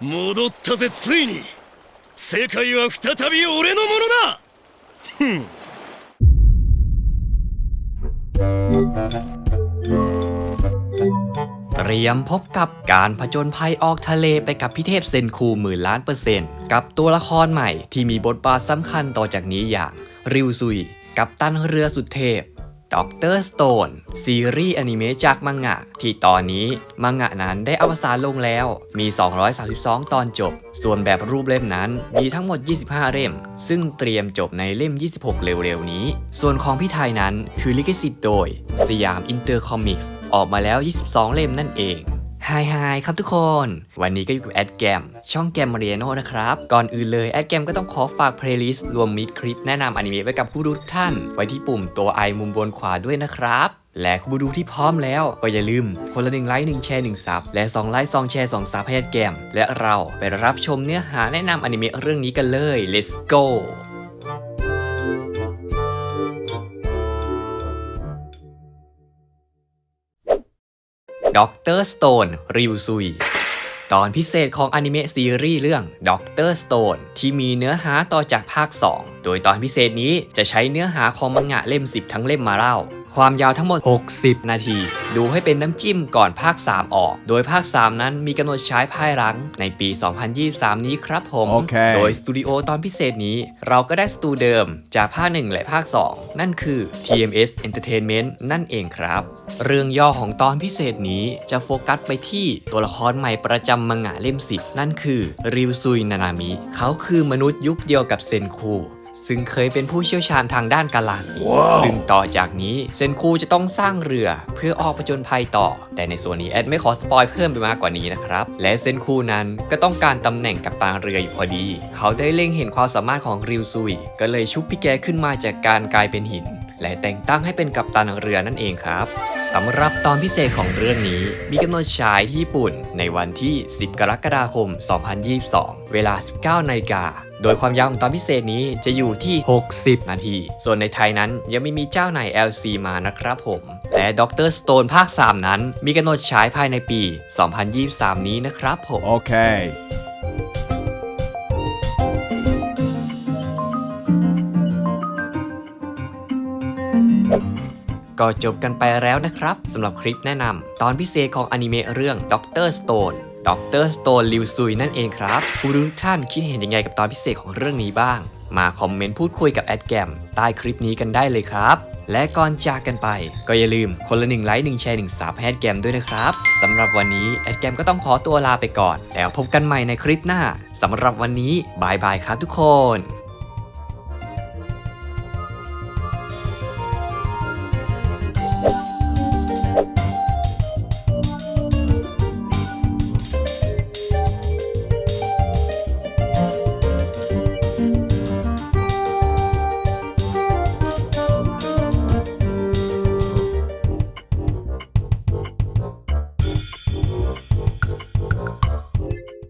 戻ったぜついに世界は再び俺のものだふん เตรียมพบกับการผจญภัยออกทะเลไปกับพี่เทพเซนคูหมื่นล้านเปอร์เซ็นต์ กับตัวละครใหม่ที่มีบทบาทสำคัญต่อจากนี้อย่าง ริวซุย กับตันเรือสุดเทพ ด็อกเตอร์สโตนซีรีส์อนิเมะจากมังงะ ที่ตอนนี้มังงะนั้นได้อวสานลงแล้ว มี 232 ตอนจบ ส่วนแบบรูปเล่มนั้น มีทั้งหมด 25 เล่ม ซึ่งเตรียมจบในเล่ม 26 เร็วๆนี้ ส่วนของพี่ไทยนั้นถือลิขสิทธิ์โดย สยามอินเตอร์คอมิกส์ออกมาแล้ว 22 เล่มนั่นเอง ไฮไฮครับทุกคน วันนี้ก็อยู่กับแอดแกมช่องแกมเรียโนนะครับ ก่อนอื่นเลยแอดแกมก็ต้องขอฝากเพลย์ลิสต์รวมมิดคลิปแนะนำอนิเมะไว้กับผู้ดูทุกท่าน ไว้ที่ปุ่มตัวไอมุมบนขวาด้วยนะครับ และคุณผู้ดูที่พร้อมแล้วก็อย่าลืม คนละหนึ่งไลค์หนึ่งแชร์หนึ่งซับและ2ไลค์2แชร์2ซับให้แอดแกมและเราไปรับชมเนื้อหาแนะนำอนิเมะเรื่องนี้กันเลย let's go ด็อกเตอร์สโตนริวซุย ตอนพิเศษของอนิเมะซีรีส์เรื่องด็อกเตอร์สโตนที่มีเนื้อหาต่อจากภาค 2 โดยตอนพิเศษนี้จะใช้เนื้อหาของมังงะเล่ม 10 ทั้งเล่มมาเล่า ความยาวทั้งหมด 60 นาที ดูให้เป็นน้ำจิ้มก่อนภาค 3 ออก โดยภาค 3 นั้นมีกำหนดฉายภายหลังในปี 2023 นี้ครับผมโอเคโดยสตูดิโอตอนพิเศษนี้ เราก็ได้สตูเดิมจากภาค 1 และภาค 2 นั่นคือ TMS Entertainment นั่นเองครับเรื่องย่อของตอนพิเศษนี้จะโฟกัสไปที่ตัวละครใหม่ประจำมังงะเล่ม10นั่นคือริวซุยนานามิ เขาคือมนุษย์ยุคเดียวกับเซนคู ซึ่งเคยเป็นผู้เชี่ยวชาญทางด้านกาลาสีซึ่งต่อจากนี้เซนคูจะต้องสร้างเรือเพื่อออกผจญภัยต่อ แต่ในส่วนนี้แอดไม่ขอสปอยเพิ่มไปมากกว่านี้นะครับ และเซนคูนั้นก็ต้องการตำแหน่งกับตางเรืออยู่พอดี เขาได้เล็งเห็นความสามารถของริวซุย ก็เลยชุบพี่แกขึ้นมาจากการกลายเป็นหิน และแต่งตั้งให้เป็นกัปตันเรือนั่นเองครับ สำหรับตอนพิเศษของเรื่องนี้มีกำหนดฉายที่ญี่ปุ่นในวันที่ 10 กรกฎาคม 2022 เวลา 19นาฬิกาโดยความยาวของตอนพิเศษนี้จะอยู่ที่ 60 นาที ส่วนในไทยนั้นยังไม่มีเจ้าไหน LC มานะครับผม และด็อกเตอร์สโตนภาค 3 นั้น มีกำหนดฉายภายในปี 2023 นี้นะครับผม Okay. ก็จบกันไปแล้วนะครับสำหรับคลิปแนะนำตอนพิเศษของอนิเมะเรื่องด็อกเตอร์สโตนด็อกเตอร์สโตนลิวซุยนั่นเองครับผู้รู้ทุกท่านคิดเห็นยังไงกับตอนพิเศษของเรื่องนี้บ้าง มาคอมเมนต์พูดคุยกับแอดแกมใต้คลิปนี้กันได้เลยครับ และก่อนจากกันไป ก็อย่าลืมคนละหนึ่งไลค์หนึ่งแชร์หนึ่งซับให้แอดแกมด้วยนะครับสำหรับวันนี้แอดแกมก็ต้องขอตัวลาไปก่อน แล้วพบกันใหม่ในคลิปหน้าสำหรับวันนี้บายบายครับทุกคน